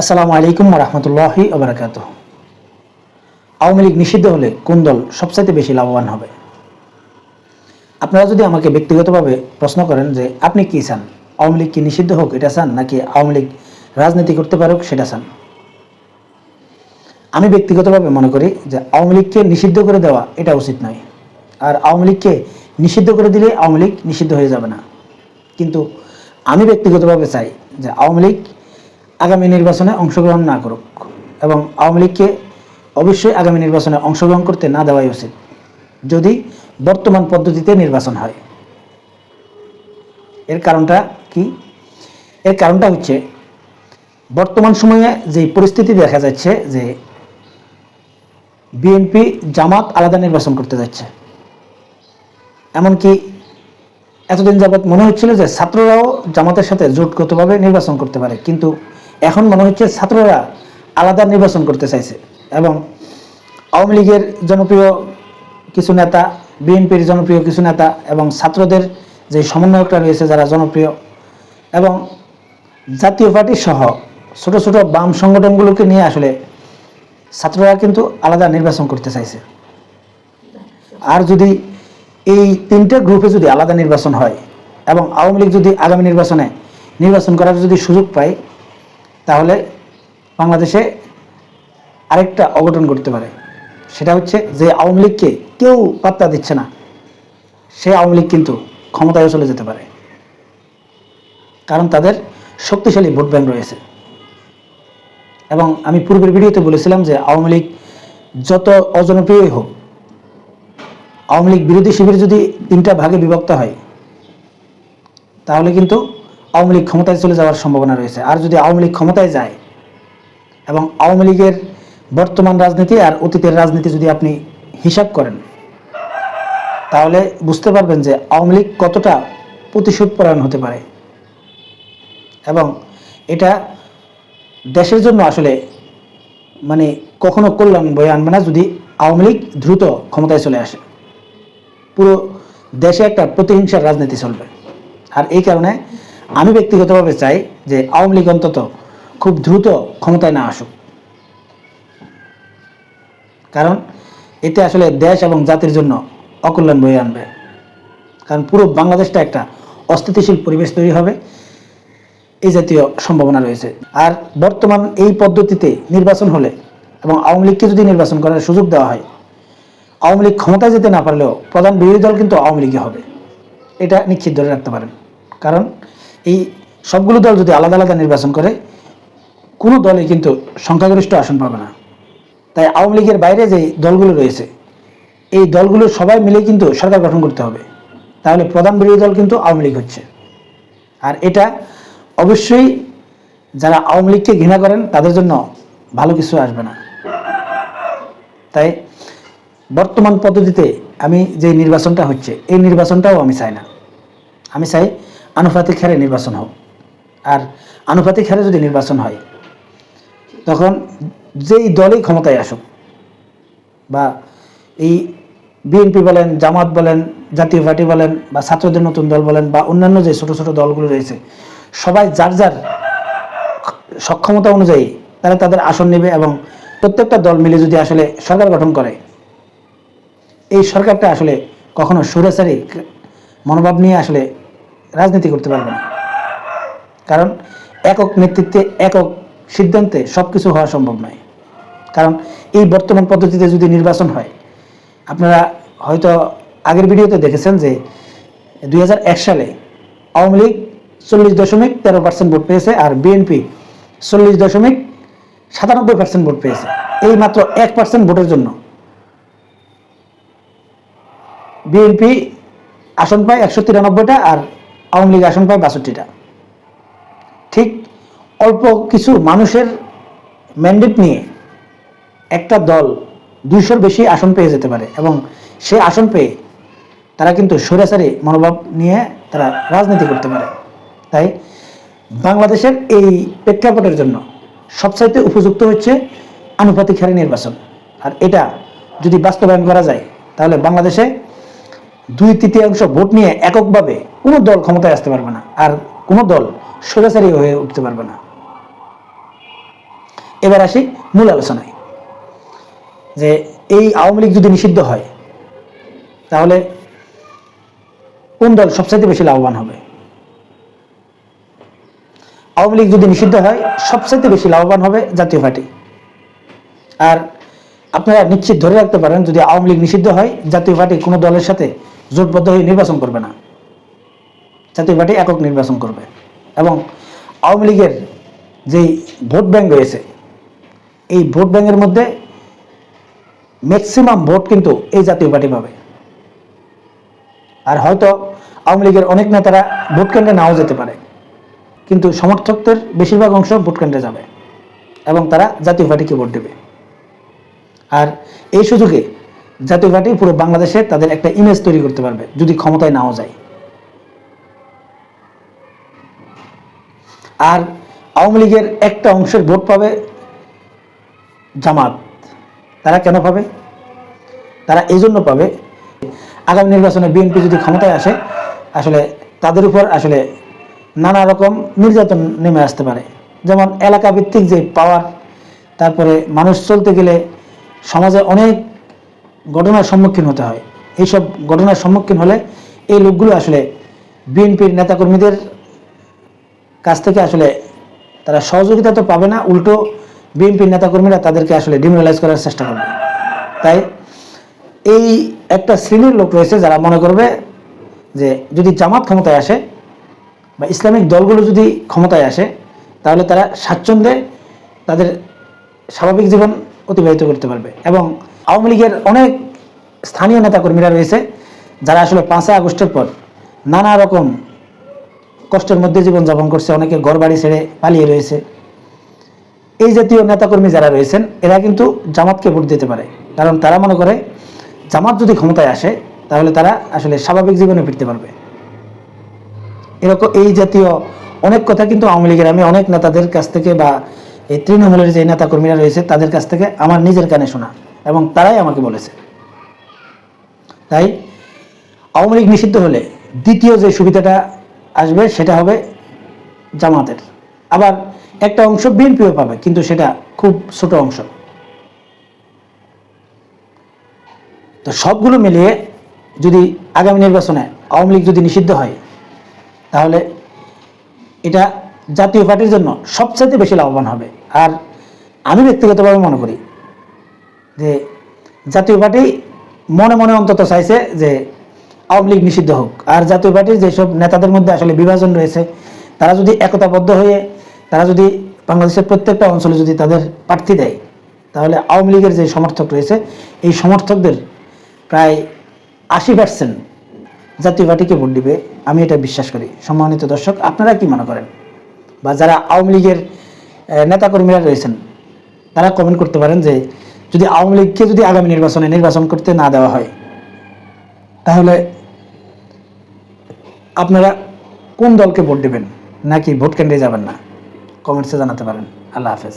আসসালামু আলাইকুম রহমতুল্লাহি ওবরাকাত আওয়ামী লীগ নিষিদ্ধ হলে কোন দল সবচাইতে বেশি লাভবান হবে? আপনারা যদি আমাকে ব্যক্তিগতভাবে প্রশ্ন করেন যে আপনি কি চান, আওয়ামী লীগ কি নিষিদ্ধ হোক এটা চান নাকি আওয়ামী লীগ রাজনীতি করতে পারুক সেটা চান? আমি ব্যক্তিগতভাবে মনে করি যে আওয়ামী লীগকে নিষিদ্ধ করে দেওয়া এটা উচিত নয়। আর আওয়ামী লীগকে নিষিদ্ধ করে দিলে আওয়ামী লীগ নিষিদ্ধ হয়ে যাবে না। কিন্তু আমি ব্যক্তিগতভাবে চাই যে আওয়ামী লীগ আগামী নির্বাচনে অংশগ্রহণ না করুক এবং আওয়ামী লীগকে অবশ্যই আগামী নির্বাচনে অংশগ্রহণ করতে না দেওয়াই উচিত, যদি বর্তমান পদ্ধতিতে নির্বাচন হয়। এর কারণটা কি? এর কারণটা হচ্ছে, বর্তমান সময়ে যে পরিস্থিতি দেখা যাচ্ছে যে বিএনপি জামাত আলাদা নির্বাচন করতে যাচ্ছে। এমনকি এতদিন যাবৎ মনে হচ্ছিল যে ছাত্ররাও জামাতের সাথে জোটগতভাবে নির্বাচন করতে পারে, কিন্তু এখন মনে হচ্ছে ছাত্ররা আলাদা নির্বাচন করতে চাইছে। এবং আওয়ামী লীগের জনপ্রিয় কিছু নেতা, বিএনপির জনপ্রিয় কিছু নেতা এবং ছাত্রদের যে সমন্বয়করা রয়েছে যারা জনপ্রিয় এবং জাতীয় পার্টি সহ ছোট ছোট বাম সংগঠনগুলোকে নিয়ে আসলে ছাত্ররা কিন্তু আলাদা নির্বাচন করতে চাইছে। আর যদি এই তিনটে গ্রুপে যদি আলাদা নির্বাচন হয় এবং আওয়ামী লীগ যদি আগামী নির্বাচনে নির্বাচন করার যদি সুযোগ পায় তাহলে বাংলাদেশে আরেকটা অঘটন ঘটতে পারে। সেটা হচ্ছে যে আওয়ামী লীগকে কেউ পাত্তা দিচ্ছে না। সেই আওয়ামী লীগ কিন্তু ক্ষমতায় চলে যেতে পারে। কারণ তাদের শক্তিশালী ভোট ব্যাংক রয়েছে। এবং আমি পূর্বের ভিডিওতে বলেছিলাম যে আওয়ামী লীগ যত অজনপ্রিয়ই হোক, আওয়ামী লীগ বিরোধী শিবির যদি তিনটা ভাগে বিভক্ত হয়, তাহলে কিন্তু আওয়ামী লীগ ক্ষমতায় চলে যাওয়ার সম্ভাবনা রয়েছে। আর যদি আওয়ামী লীগ ক্ষমতায় যায় এবং আওয়ামী লীগের বর্তমান রাজনীতি আর অতীতের রাজনীতি যদি আপনি হিসাব করেন, তাহলে বুঝতে পারবেন যে আওয়ামী লীগ কতটা প্রতিশোধ পরায়ণ হতে পারে। এবং এটা দেশের জন্য আসলে মানে কখনো কল্যাণ বয়ে আনবে না যদি আওয়ামী লীগ দ্রুত ক্ষমতায় চলে আসে। পুরো দেশে একটা প্রতিহিংসার রাজনীতি চলবে। আর এই কারণে আমি ব্যক্তিগতভাবে চাই যে আওয়ামী লীগ অন্তত খুব দ্রুত ক্ষমতায় না আসুক। কারণ এতে আসলে দেশ এবং জাতির জন্য অকল্যাণ বয়ে আনবে। কারণ পুরো বাংলাদেশটা একটা অস্থিতিশীল পরিবেশ তৈরি হবে, এই জাতীয় সম্ভাবনা রয়েছে। আর বর্তমান এই পদ্ধতিতে নির্বাচন হলে এবং আওয়ামী লীগকে যদি নির্বাচন করার সুযোগ দেওয়া হয়, আওয়ামী লীগ ক্ষমতায় যেতে না পারলেও প্রধান বিরোধী দল কিন্তু আওয়ামী লীগে হবে। এটা নিশ্চিত ধরে রাখতে পারেন। কারণ এই সবগুলো দল যদি আলাদা আলাদা নির্বাচন করে, কোনো দলই কিন্তু সংখ্যাগরিষ্ঠ আসন পাবে না। তাই আওয়ামী লীগের বাইরে যে দলগুলো রয়েছে, এই দলগুলো সবাই মিলে কিন্তু সরকার গঠন করতে হবে। তাহলে প্রধান বিরোধী দল কিন্তু আওয়ামী লীগ হচ্ছে। আর এটা অবশ্যই যারা আওয়ামী লীগকে ঘৃণা করেন, তাদের জন্য ভালো কিছু আসবে না। তাই বর্তমান পদ্ধতিতে আমি যে নির্বাচনটা হচ্ছে, এই নির্বাচনটাও আমি চাই না। আমি চাই আনুপাতিক হারে নির্বাচন হোক। আর আনুপাতিক হারে যদি নির্বাচন হয়, তখন যেই দলই ক্ষমতায় আসুক বা এই বিএনপি বলেন, জামাত বলেন, জাতীয় পার্টি বলেন বা ছাত্রদের নতুন দল বলেন বা অন্যান্য যে ছোট ছোট দলগুলো রয়েছে, সবাই যার যার সক্ষমতা অনুযায়ী তারা তাদের আসন নেবে এবং প্রত্যেকটা দল মিলে যদি আসলে সরকার গঠন করে, এই সরকারটা আসলে কখনো সুরেসারি মনোভাব নিয়ে আসলে রাজনীতি করতে পারবে না। কারণ একক নেতৃত্বে, একক সিদ্ধান্তে সব কিছু হওয়া সম্ভব নয়। কারণ এই বর্তমান পদ্ধতিতে যদি নির্বাচন হয়, আপনারা হয়তো আগের ভিডিওতে দেখেছেন যে দুই সালে আওয়ামী লীগ চল্লিশ দশমিক তেরো পার্সেন্ট ভোট পেয়েছে আর বিএনপি চল্লিশ দশমিক সাতানব্বই পার্সেন্ট ভোট পেয়েছে। এই মাত্র এক পার্সেন্ট ভোটের জন্য। বিএনপি আসন পায় একশো তিরানব্বইটা আর আওয়ামী লীগ আসন পায় বাষট্টিটা। ঠিক অল্প কিছু মানুষের ম্যান্ডেট নিয়ে একটা দল দুইশোর বেশি আসন পেয়ে যেতে পারে এবং সে আসন পেয়ে তারা কিন্তু সরাসরি মনোভাব নিয়ে তারা রাজনীতি করতে পারে। তাই বাংলাদেশের এই প্রেক্ষাপটের জন্য সবচাইতে উপযুক্ত হচ্ছে আনুপাতিক হারে নির্বাচন। আর এটা যদি বাস্তবায়ন করা যায়, তাহলে বাংলাদেশে দুই তৃতীয়াংশ ভোট নিয়ে এককভাবে কোনো দল ক্ষমতায় আসতে পারবে না আর কোনো দল সোজাচারী হয়ে উঠতে পারবে না। এবার আসি মূল আলোচনায়। যে এই আওয়ামী লীগ যদি নিষিদ্ধ হয়, তাহলে কোন দল সবচাইতে বেশি লাভবান হবে? আওয়ামী লীগ যদি নিষিদ্ধ হয়, সবচাইতে বেশি লাভবান হবে জাতীয় পার্টি। আর আপনারা নিশ্চিত ধরে রাখতে পারেন, যদি আওয়ামী লীগ নিষিদ্ধ হয়, জাতীয় পার্টি কোনো দলের সাথে জোটবদ্ধ হয়ে নির্বাচন করবে না। জাতীয় পার্টি একক নির্বাচন করবে। এবং আওয়ামী লীগের যেই ভোট ব্যাংক রয়েছে, এই ভোট ব্যাংকের মধ্যে ম্যাক্সিমাম ভোট কিন্তু এই জাতীয় পার্টি পাবে। আর হয়তো আওয়ামী লীগের অনেক নেতারা ভোট কেন্দ্রে নাও যেতে পারে। কিন্তু সমর্থকদের বেশিরভাগ অংশ ভোট কেন্দ্রে যাবে এবং তারা জাতীয় পার্টিকে ভোট দেবে। আর এই সুযোগে জাতীয় পার্টি পুরো বাংলাদেশে তাদের একটা ইমেজ তৈরি করতে পারবে, যদি ক্ষমতায় নাও যায়। আর আওয়ামী লীগের একটা অংশের ভোট পাবে জামাত। তারা কেন পাবে? তারা এই জন্য পাবে। আগামী নির্বাচনে বিএনপি যদি ক্ষমতায় আসে, আসলে তাদের উপর আসলে নানা রকম নির্যাতন নেমে আসতে পারে। যেমন এলাকা ভিত্তিক যে পাওয়ার তারপরে মানুষ চলতে গেলে সমাজে অনেক ঘটনার সম্মুখীন হতে হয়। এইসব ঘটনার সম্মুখীন হলে এই লোকগুলো আসলে বিএনপির নেতাকর্মীদের কাছ থেকে আসলে তারা সহযোগিতা তো পাবে না, উল্টো বিএনপির নেতাকর্মীরা তাদেরকে আসলে ডিমোরালাইজ করার চেষ্টা করবে। তাই এই একটা শ্রেণির লোক রয়েছে যারা মনে করবে যে যদি জামাত ক্ষমতায় আসে বা ইসলামিক দলগুলো যদি ক্ষমতায় আসে, তাহলে তারা স্বাচ্ছন্দ্যে তাদের স্বাভাবিক জীবন অতিবাহিত করতে পারবে এবং আওয়ামী লীগের অনেক স্থানীয় নেতাকর্মীরা রয়েছে, যারা আসলে পাঁচই আগস্টের পর নানা রকম কষ্টের মধ্যে জীবনযাপন করছে, অনেকে ঘর বাড়ি ছেড়ে পালিয়ে রয়েছে। এই জাতীয় নেতাকর্মী যারা রয়েছেন, এরা কিন্তু জামাতকে ভোট দিতে পারে। কারণ তারা মনে করে, জামাত যদি ক্ষমতায় আসে, তাহলে তারা আসলে স্বাভাবিক জীবনে ফিরতে পারবে। এরকম এই জাতীয় অনেক কথা কিন্তু আওয়ামী লীগের, আমি অনেক নেতাদের কাছ থেকে বা এই তৃণমূলের যে নেতাকর্মীরা রয়েছে, তাদের কাছ থেকে আমার নিজের কানে শোনা। এবং তারাই আমাকে বলেছে। তাই আওয়ামী লীগ নিষিদ্ধ হলে দ্বিতীয় যে সুবিধাটা আসবে সেটা হবে জামাতের। আবার একটা অংশ বিএনপিও পাবে, কিন্তু সেটা খুব ছোট অংশ। তো সবগুলো মিলিয়ে যদি আগামী নির্বাচনে আওয়ামী লীগ যদি নিষিদ্ধ হয়, তাহলে এটা জাতীয় পার্টির জন্য সবচাইতে বেশি লাভবান হবে। আর আমি ব্যক্তিগতভাবে মনে করি যে জাতীয় পার্টি মনে মনে অন্তত চাইছে যে আওয়ামী লীগ নিষিদ্ধ হোক। আর জাতীয় পার্টির যেসব নেতাদের মধ্যে আসলে বিভাজন রয়েছে, তারা যদি একতাবদ্ধ হয়ে, তারা যদি বাংলাদেশের প্রত্যেকটা অঞ্চলে যদি তাদের প্রার্থী দেয়, তাহলে আওয়ামী লীগের যে সমর্থক রয়েছে, এই সমর্থকদের প্রায় আশি পার্সেন্ট জাতীয় পার্টিকে ভোট দিবে। আমি এটা বিশ্বাস করি। সম্মানিত দর্শক, আপনারা কি মনে করেন? বা যারা আওয়ামী লীগের নেতাকর্মীরা রয়েছেন, তারা কমেন্ট করতে পারেন যে যদি আওয়ামী লীগকে যদি আগামী নির্বাচনে নির্বাচন করতে না দেওয়া হয়, তাহলে আপনারা কোন দলকে ভোট দেবেন? নাকি ভোট কেন্দ্রে যাবেন না? কমেন্টসে জানাতে পারেন। আল্লাহ হাফেজ।